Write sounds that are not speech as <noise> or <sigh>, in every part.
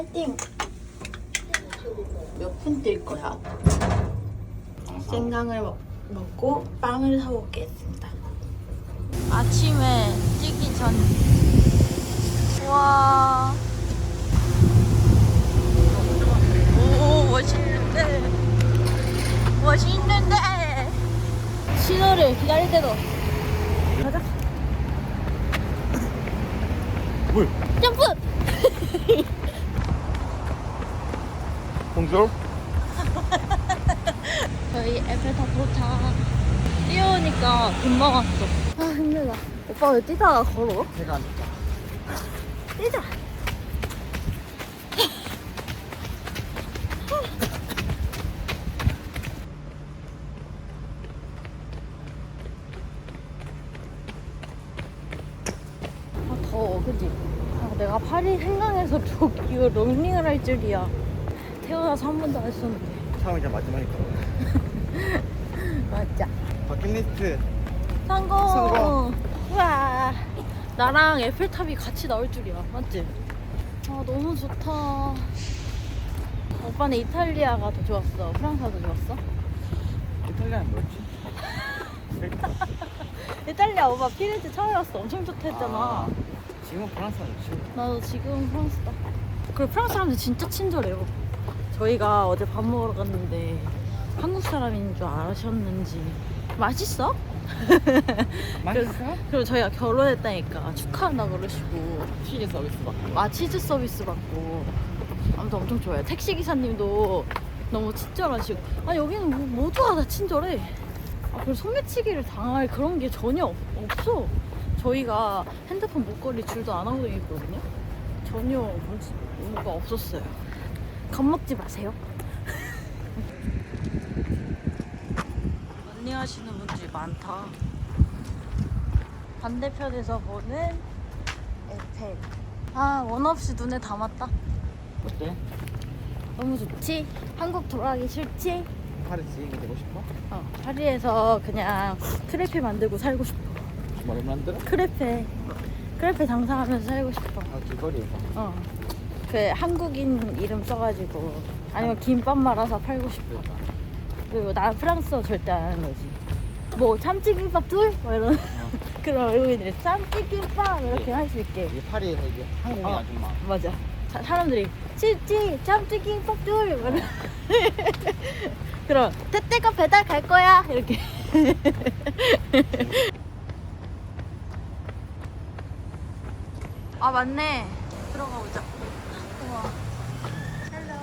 파이팅! 몇 분 뛸 거야? 생강을 먹, 먹고 빵을 사먹겠습니다. 아침에 뛰기 전. 와. 오, 멋있는데. 멋있는데. 신호를 기다릴 때도. 가자. 물. 점프! 공절? <laughs> 저희 에펠탑 도착. 뛰어오니까 금방 왔어. 아, 힘들다. 오빠 왜 뛰다가 걸어? 제가 안 됐다. 뛰자. 아, 더워, 그지? 아, 내가 파리 생강에서 저 이거 런닝을 할 줄이야. 태어나서 한 번도 안 했었는데. 처음 이제 마지막이다. 맞자. 버킷리스트. 성공! 성공. 우와! 나랑 에펠탑이 같이 나올 줄이야. 맞지? 아, 너무 좋다. 오빠는 이탈리아가 더 좋았어? 프랑스가 더 좋았어? 이탈리아는 뭐였지? <laughs> 이탈리아 오빠 피렌체 처음 왔어. 엄청 좋다 했잖아. 아, 지금은 프랑스는 좋지. 나도 지금 프랑스다. 그리고 프랑스 사람들 진짜 친절해요. 저희가 어제 밥 먹으러 갔는데 한국 사람인 줄 아셨는지 맛있어? <laughs> 맛있어? 그리고 저희가 결혼했다니까 축하한다 그러시고 치즈 서비스 받고. 아 치즈 서비스 받고 아무튼 엄청 좋아요. 택시 기사님도 너무 친절하시고 아 여기는 뭐- 모두가 다 친절해. 아 그리고 소매치기를 당할 그런 게 전혀 없- 없어. 저희가 핸드폰 목걸이 줄도 안 하고 다녔거든요. 전혀 뭐가 없었어요. 겁먹지 마세요. 런닝하시는 분들이 많다. 반대편에서 보는 에펠. 아, 원 없이 눈에 담았다. 어때? 너무 좋지? 한국 돌아가기 싫지? 파리 지인이 되고 싶어? 어, 파리에서 그냥 크레페 만들고 살고 싶어. 뭐를 만들어? 크레페. 크레페 장사하면서 살고 싶어. 아, 길거리에서. 어. 그 한국인 이름 써가지고 아니면 김밥 말아서 팔고 싶어. 그리고 나 프랑스어 절대 안 하는 거지. 뭐 참치김밥 둘? 뭐 이런. <laughs> 그런 외국인들이 참치김밥 이렇게 할 수 있게. 이게 파리에서 이게 한국인 어. 아줌마. 맞아. 자, 사람들이 치치 참치김밥 둘 이러면 <laughs> 그럼 tette가 배달 갈 거야 이렇게. <laughs> 아 맞네. 들어가 보자. 헬로.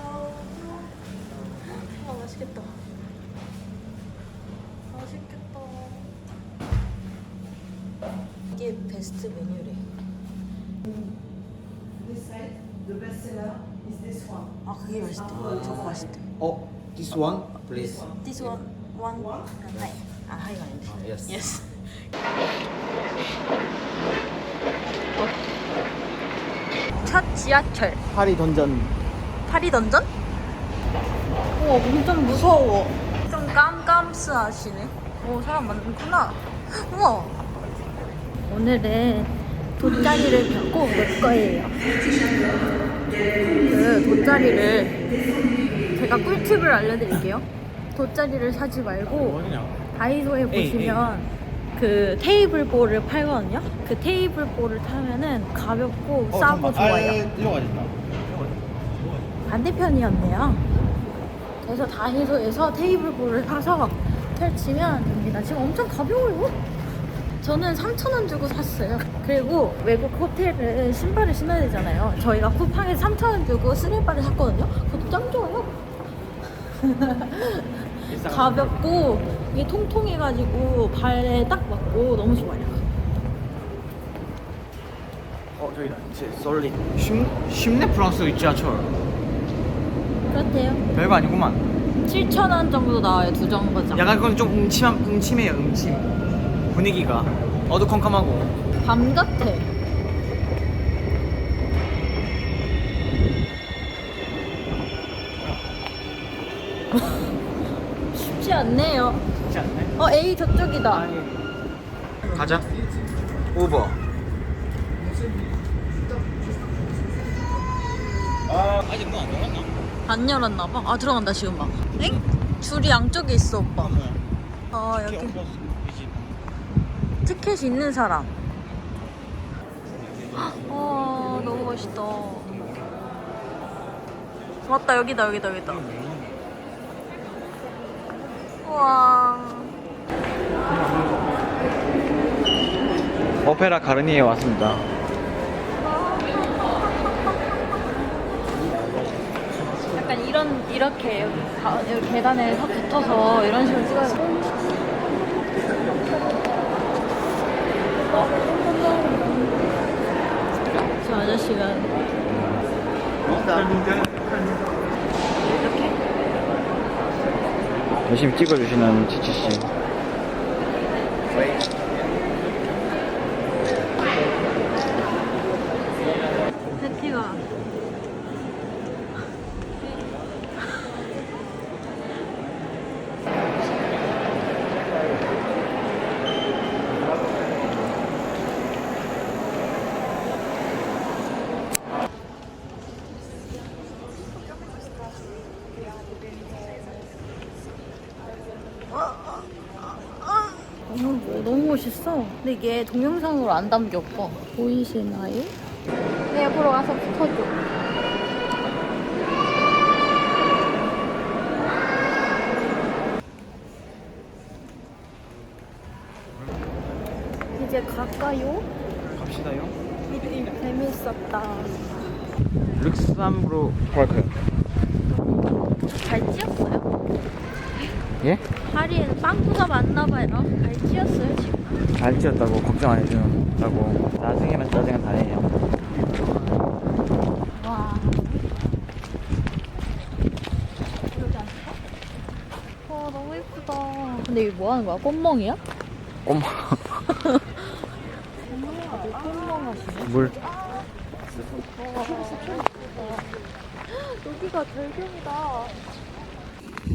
아 맛있겠다. 맛있겠다. 이게 베스트 메뉴래. This side, the best seller is this one. 아 그게 맛있대. 저거 맛있대. 어, this one, please. This one, one, 하이. 아 하이가 아닌데. 아, yes. Yes. 첫 지하철 파리 던전. 파리 던전? 우와 엄청 무서워. 좀 깜깜스하시네. 오 사람 많구나. 우와. 오늘은 돗자리를 펴고 놀 거예요. 그 돗자리를 제가 꿀팁을 알려드릴게요. 돗자리를 사지 말고 뭐냐? 다이소에 에이, 보시면 그 테이블 볼을 팔거든요. 그 테이블 볼을 타면은 가볍고 싸고 좋아요. 이거 맛있다. 반대편이었네요. 그래서 다이소에서 테이블 볼을 사서 펼치면 됩니다. 지금 엄청 가벼워요. 저는 3,000원 주고 샀어요. 그리고 외국 호텔은 신발을 신어야 되잖아요. 저희가 쿠팡에 3,000원 주고 스니퍼를 샀거든요. 그것도 짱 좋아요. <laughs> 가볍고 이게 통통해가지고 발에 딱 맞고 너무 좋아요. 어, 저기다. 제 솔리. 쉽, 쉽네 프랑스 지하철. 그렇대요. 별거 아니구만. 7,000원 정도 나와요. 두 정거장. 약간 그건 좀 음침한, 음침해요, 음침. 분위기가. 어두컴컴하고. 밤 같아. <laughs> 쉽지 않네요. 쉽지 않네? 어, A 저쪽이다. 가자. 우버. 아, 아직 문 안 열었나? 안 열었나 봐. 아 들어간다 지금 막. 엥? 줄이 양쪽에 있어 오빠. 아 여기 티켓 있는 사람. 와 너무 멋있다. 맞다 여기다 여기다 여기다. 우와. 오페라 가르니에 왔습니다. 약간 이런 이렇게 여기, 가, 여기 계단에 확 붙어서 이런 식으로 찍어야 돼. 저 아저씨가 이렇게 열심히 찍어주시는 치치씨. 패티가 너무, 너무 멋있어. 근데 이게 동영상으로 안 담겨 오빠. 보이시나요? 내 옆으로 가서 붙어줘. 이제 갈까요? 갑시다요. 재밌었다. 룩삼브로 파크. 잘 찌었어요? 예? 파리에 빵꾸가 많나봐요. 잘 찌었어요, 지금. 잘 찍었다고 걱정 안 해준다고 나중에만 짜증은 다 해요. 와. 여기 앉을까? 와, 너무 예쁘다. 근데 이게 뭐 하는 거야? 꽃멍이야? 엄마 꽃멍 하시네. 물. 여기가 절경이다.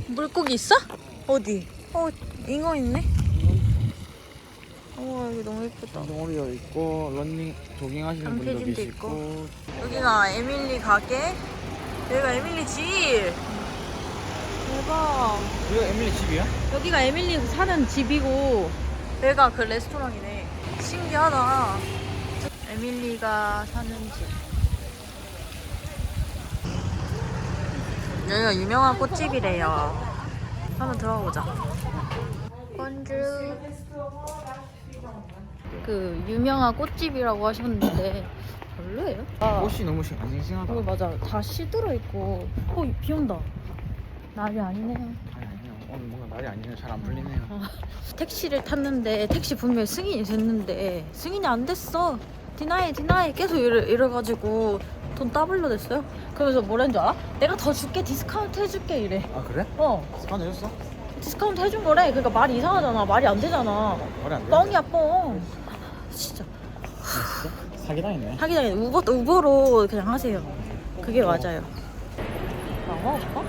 물고기 있어? 어디? 어, 잉어 있네. 우와, 여기 너무 예쁘다. 동물이도 있고 런닝 조깅 하시는 분도 강태진도 계시고 여기가 에밀리 가게. 여기가 에밀리 집. 대박. 이거 에밀리 집이야? 여기가 에밀리 사는 집이고 여기가 그 레스토랑이네. 신기하다. 에밀리가 사는 집. 여기가 유명한 꽃집이래요. 한번 들어가 보자. 건주. 그 유명한 꽃집이라고 하셨는데 별로예요? 아, 꽃이 너무 싱- 안 싱싱하다. 어 맞아 다 시들어 있고 어 비 온다. 날이 아니네요. 아니 아니요 오늘 뭔가 말이 아니네요. 잘 안 풀리네요. 아, <laughs> 택시를 탔는데 택시 분명히 승인이 됐는데 승인이 안 됐어 디나이 디나이 계속 이래, 이래가지고 돈 따블로 됐어요. 그러면서 뭐라는 줄 알아? 내가 더 줄게 디스카운트 해줄게 이래 아 그래? 어 스카너 해줬어? 디스카운트 해준 거래 그러니까 말이 이상하잖아 말이 안 되잖아 말이 안 돼. 뻥이야 뻥 아, 진짜 진짜? 사기당했네. 하기당했네. 우버, 우버로 그냥 하세요 그게 어. 맞아요 나와 오빠?